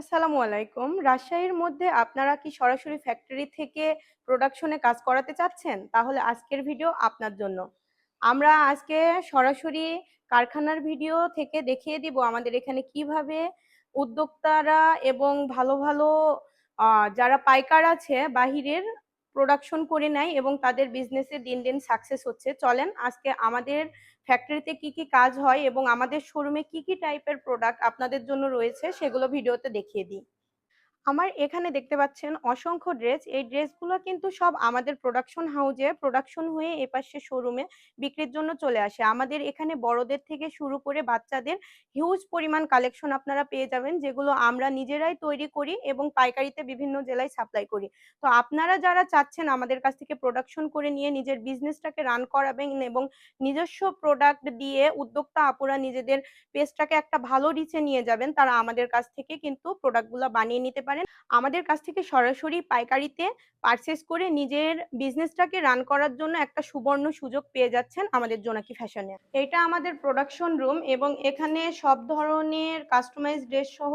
আসসালামু আলাইকুম। রাজশাহীর মধ্যে আপনারা কি সরাসরি ফ্যাক্টরি থেকে প্রোডাকশনে কাজ করাতে চাচ্ছেন? তাহলে আজকের ভিডিও আপনার জন্য। আমরা আজকে সরাসরি কারখানার ভিডিও থেকে দেখিয়ে দিব আমাদের এখানে কীভাবে উদ্যোক্তারা এবং ভালো, ভালো যারা পাইকার আছে বাহিরের প্রোডাকশন করে নেয় এবং তাদের বিজনেসে দিন, দিন সাকসেস হচ্ছে। চলেন আজকে আমাদের ফ্যাক্টরিতে কি, কি কাজ হয় এবং আমাদের শোরুমে কি, কি টাইপের প্রোডাক্ট আপনাদের জন্য রয়েছে সেগুলো ভিডিওতে দেখিয়ে দিই। আমার এখানে দেখতে পাচ্ছেন অসংখ্য ড্রেস। এই ড্রেসগুলো কিন্তু সব আমাদের প্রোডাকশন হাউজে প্রোডাকশন হয়ে এপাশে শোরুমে বিক্রির জন্য চলে আসে। আমাদের এখানে বড়দের থেকে শুরু করে বাচ্চাদের হিউজ পরিমাণ কালেকশন আপনারা পেয়ে যাবেন, যেগুলো আমরা নিজেরাই তৈরি করি এবং পাইকারিতে বিভিন্ন জেলায় সাপ্লাই করি। তো আপনারা যারা চাচ্ছেন আমাদের কাছ থেকে প্রোডাকশন করে নিয়ে নিজের বিজনেসটাকে রান করাবেন এবং নিজস্ব প্রোডাক্ট দিয়ে উদ্যোক্তা আপুরা নিজেদের পেজটাকে একটা ভালো রিচে নিয়ে যাবেন, তারা আমাদের কাছ থেকে কিন্তু প্রোডাক্টগুলা বানিয়ে নিতে পারেন। আমাদের কাছ থেকে সরাসরি পাইকারিতে পারচেজ করে নিজের বিজনেসটাকে রান করার জন্য একটা সুবর্ণ সুযোগ পেয়ে যাচ্ছেন আমাদের জোনাকি ফ্যাশনে। এটা আমাদের প্রোডাকশন রুম এবং এখানে সব ধরনের কাস্টমাইজ ড্রেস সহ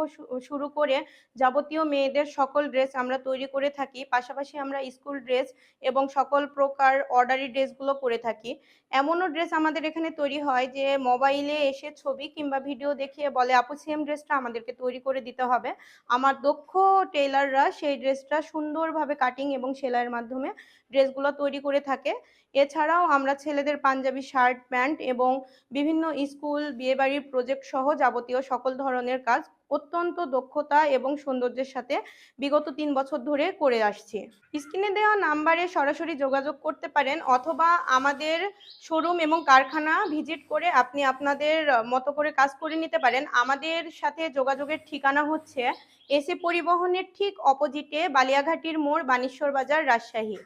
শুরু করে যাবতীয় মেয়েদের সকল ড্রেস আমরা তৈরি করে থাকি। পাশাপাশি আমরা স্কুল ড্রেস এবং সকল প্রকার অর্ডারি ড্রেসগুলো করে থাকি। এমনও ড্রেস আমাদের এখানে তৈরি হয় যে মোবাইলে এসে ছবি কিংবা ভিডিও দেখিয়ে বলে, "আপু সেম ড্রেসটা আমাদেরকে তৈরি করে দিতে হবে।" আমার দক্ষ টেইলাররা সেই ড্রেসটা সুন্দরভাবে কাটিং এবং সেলাইয়ের মাধ্যমে ড্রেসগুলো তৈরি করে থাকে। এছাড়াও আমরা ছেলেদের পাঞ্জাবি, শার্ট, প্যান্ট এবং বিভিন্ন স্কুল, বিয়েবাড়ির প্রজেক্ট সহ যাবতীয় সকল ধরনের কাজ অত্যন্ত দক্ষতা এবং সৌন্দর্যের সাথে বিগত তিন বছর ধরে করে আসছি। স্ক্রিনে দেওয়া নাম্বারে সরাসরি যোগাযোগ করতে পারেন অথবা আমাদের শোরুম এবং কারখানা ভিজিট করে আপনি আপনাদের মতো করে কাজ করে নিতে পারেন। আমাদের সাথে যোগাযোগের ঠিকানা হচ্ছে এসে পরিবহনের ঠিক অপোজিটে বালিয়াঘাটির মোড়, বানেশ্বর বাজার, রাজশাহী।